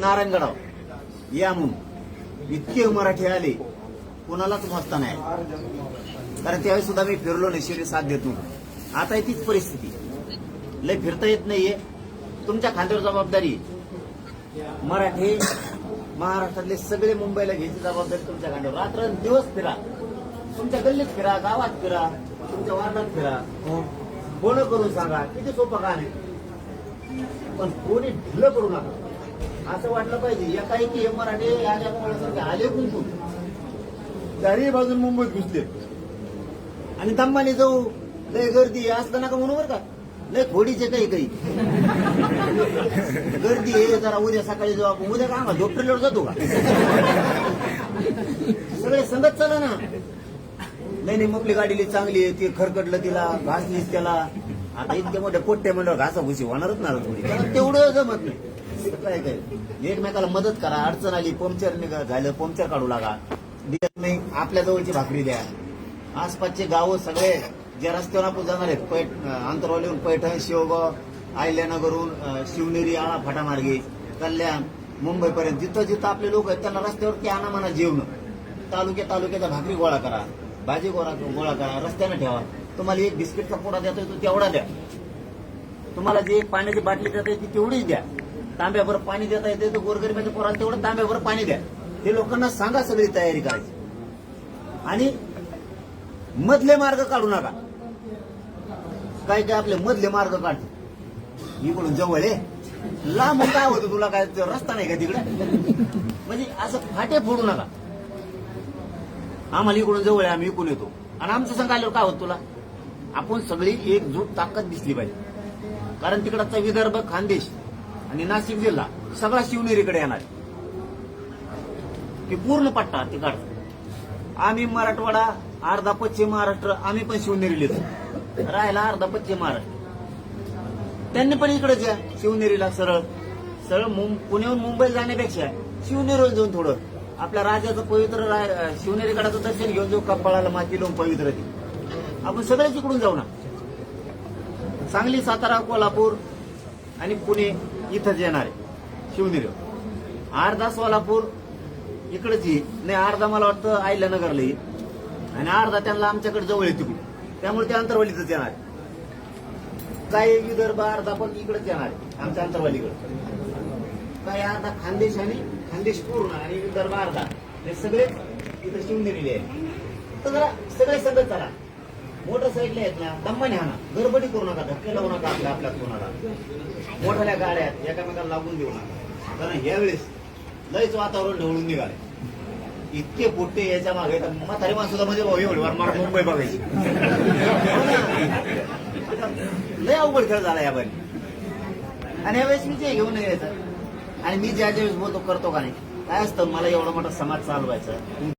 नारायणगडाव या म्हणून. इतके मराठी आले कोणालाच वाचता नाही. कारण त्यावेळी सुद्धा मी फिरलो नाही शरीर साथ देत नव्हतो. आता आहे तीच परिस्थिती. लय फिरता येत नाहीये. तुमच्या खांद्यावर जबाबदारी मराठी महाराष्ट्रातले सगळे मुंबईला घ्यायची जबाबदारी तुमच्या खांद्यावर. रात्र दिवस फिरा. तुमच्या गल्लीत फिरा गावात फिरा तुमच्या वार्डात फिरा. फोन करून सांगा. किती सोपं का नाही पण कोणी ढिलं करू नका. असं वाटलं पाहिजे. एकाएकी हे मराठी आल्या मुलासारखे आले कुंकून चारही बाजून मुंबईत घुसले. आणि दम्माने जाऊ लय गर्दी असतं असलं नका म्हणू बरं का. लय थोडीचे काही काही. गर्दी आहे जरा उद्या सकाळी जाऊ आपण. उद्या का डॉक्टरवर जातो का? सगळे संगत चला ना. नाही नाही आपली गाडीली चांगली आहे ती खरकटलं तिला घासलीस त्याला. आता इतक्या मोठ्या पोट्टे म्हणल्यावर घासाभुसी होणारच ना थोडी. तेवढं जमत नाही. काय काय? एकमेकाला मदत करा अडचण आली पंक्चर निघा झालं पंक्चर काढू लागा. देत नाही आपल्या जवळची भाकरी द्या. आसपासचे गाव सगळे ज्या रस्त्यावर आपण जाणार आहेत पैठ आंतरवालीहून पैठण शिवगाव आयल्यानगरहून शिवनेरी आळा फाटामार्गे कल्याण मुंबईपर्यंत. जिथं जिथं आपले लोक आहेत त्यांना रस्त्यावरती आणा म्हणा जेवण. तालुक्या तालुक्याच्या भाकरी गोळा करा. भाजी गोळा गोळा करा. रस्त्याने ठेवा. तुम्हाला एक बिस्किटचा पोडा देतोय तो तेवढा द्या. तुम्हाला जे एक पाण्याची बाटली देता येते तेवढीच द्या. तांब्याभर पाणी देता येते तर गोरगरिबाच्या पोराला तेवढं तांब्याभर पाणी द्या. ते लोकांना सांगा सगळी तयारी करायची. आणि मधले मार्ग काढू नका. काय काय आपले मधले मार्ग काढ. इकडून जवळ आहे लांब काय होतं तुला काय रस्ता नाही का तिकडे? म्हणजे असं फाटे फोडू नका. आम्हाला इकडून जवळ आहे आम्ही इकडून येतो. आणि आमचं सांगायला काय होत तुला? आपण सगळी एकजूट ताकद दिसली पाहिजे. कारण तिकडचा विदर्भ खानदेश आणि नाशिक जिल्हा सगळा शिवनेरीकडे येणार की पूर्ण पट्टा तिकडचा आम्ही मराठवाडा अर्धा पश्चिम महाराष्ट्र आम्ही पण शिवनेरी लिहितो. राहायला अर्धा पश्चिम महाराष्ट्र. त्यांनी पण इकडेच या शिवनेरीला सरळ. सरळ मुं- पुण्याहून मुंबईला जाण्यापेक्षा शिवनेरीवर जाऊन थोडं. आपल्या राजाचं पवित्र शिवनेरी गडाचं दर्शन घेऊन जाऊ कपाळाला माती लावून पवित्र ती. आपण सगळेच इकडून जाऊ ना. सांगली सातारा कोल्हापूर आणि पुणे. इथंच येणार आहे. शिवनेरीवर अर्धा सोलापूर इकडेच येईल नाही अर्धा मला वाटतं आयल्यानगरला येईल. आणि अर्धा त्यांना आमच्याकडे जवळ आहे तिकडून. त्यामुळे ते अंतरवालीतच येणार आहे. काही विदर्भ अर्धा पण इकडेच येणार आहे आमच्या अंतरवालीकडे. काही अर्धा खानदेश आणि खानदेश पूर्ण आणि विदर्भ अर्धा. हे सगळेच इथं शिवनेरीले आहे. तर जरा सगळे सगळं चला. मोटरसायकल आहेत ना दम्माने हा ना गडबडी करू नका धक्के लावू नका आपल्या आपल्या कोणाला. मोठ्या गाड्या आहेत एकामेकाला लागून देऊ नका. कारण यावेळेस लयच वातावरण ढवळून निघाले इतके पोट्टे याच्या मागे तर म्हातारी माणसं म्हणजे भाऊ एवढी वार मला मुंबई बघायची. लय अवघड खेळ झाला या बाई आणि यावेळेस मी ते घेऊन यायचं आणि मी ज्या ज्या वेळेस बोलतो करतो का नाही काय असतं मला एवढा मोठा समाज चालवायचा.